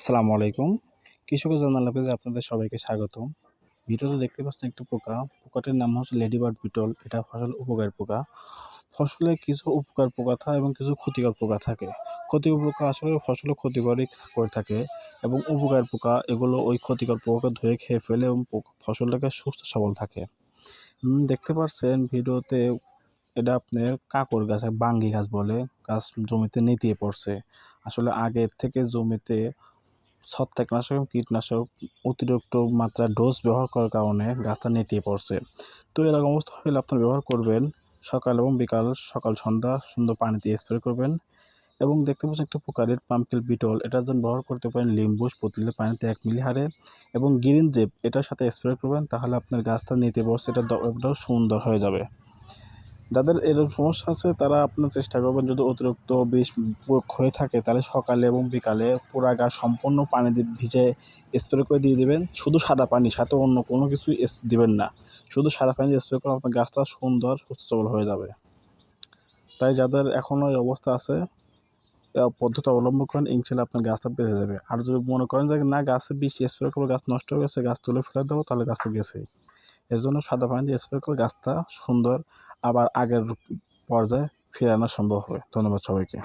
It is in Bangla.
আসসালামু আলাইকুম। কৃষক জানাল পেজে আপনাদের সবাইকে স্বাগতম। ভিডিওতে দেখতে পাচ্ছেন একটি পোকা। পোকাটির নাম হচ্ছে লেডিবার্ড বিটল। এটা ফসল উপকারী পোকা। ফসলে কিছু উপকার পোকা থাকে এবং কিছু ক্ষতিকর পোকা থাকে। ক্ষতিকর পোকা আসলে ফসলে ক্ষতিকরই করে থাকে এবং উপকার পোকা এগুলো ওই ক্ষতিকর পোকাকে ধুয়ে খেয়ে ফেলে এবং ফসলটাকে সুস্থ সবল থাকে। দেখতে পাচ্ছেন ভিডিওতে এটা আপনার কাকর গাছ বাঙ্গি গাছ বলে। গাছ জমিতে নেতিয়ে পড়ছে। আসলে আগের থেকে জমিতে ছত্রাকনাশক এবং কীটনাশক অতিরিক্ত মাত্রা ডোজ ব্যবহার করার কারণে গাছটা নেতিয়ে পড়ছে। তো এরকম অবস্থা হলে আপনার ব্যবহার করবেন সকাল এবং বিকাল, সকাল, সন্ধ্যা, সুন্দর পানিতে স্প্রে করবেন এবং দেখতে পাচ্ছেন একটা পোকারের পাম্পকিল বিটল এটার জন্য ব্যবহার করতে পারেন লিম্বুস প্রতি পানিতে এক মিলি হারে এবং গ্রিন জেপ এটার সাথে স্প্রে করবেন, তাহলে আপনার গাছটা নিতে বসছে এটা সুন্দর হয়ে যাবে। যাদের এরকম সমস্যা আছে, তারা আপনার চেষ্টা করবেন যদি অতিরিক্ত বিষ প্রয়োগ হয়ে থাকে, তাহলে সকালে এবং বিকালে পুরা গাছ সম্পূর্ণ পানি দিয়ে ভিজে স্প্রে করে দিয়ে দেবেন। শুধু সাদা পানি, সাথে অন্য কোনো কিছু দিবেন না। শুধু সাদা পানি স্প্রে করে আপনার গাছটা সুন্দর সুস্থ সবল হয়ে যাবে। তাই যাদের এখনও এই অবস্থা আছে পদ্ধতি অবলম্বন করেন, ইনশাল্লাহ আপনার গাছটা বেঁচে যাবে। আর যদি মনে করেন যে না, গাছে বিষ স্প্রে করে গাছ নষ্ট হয়ে গেছে, গাছ তুলে ফেলে দেবো, তাহলে গাছটা গেছেই। এর জন্য সাদা পানি দিয়ে স্প্রে করে গাছটা সুন্দর আবার আগের পর্যায়ে ফিরানো সম্ভব হবে। ধন্যবাদ সবাইকে।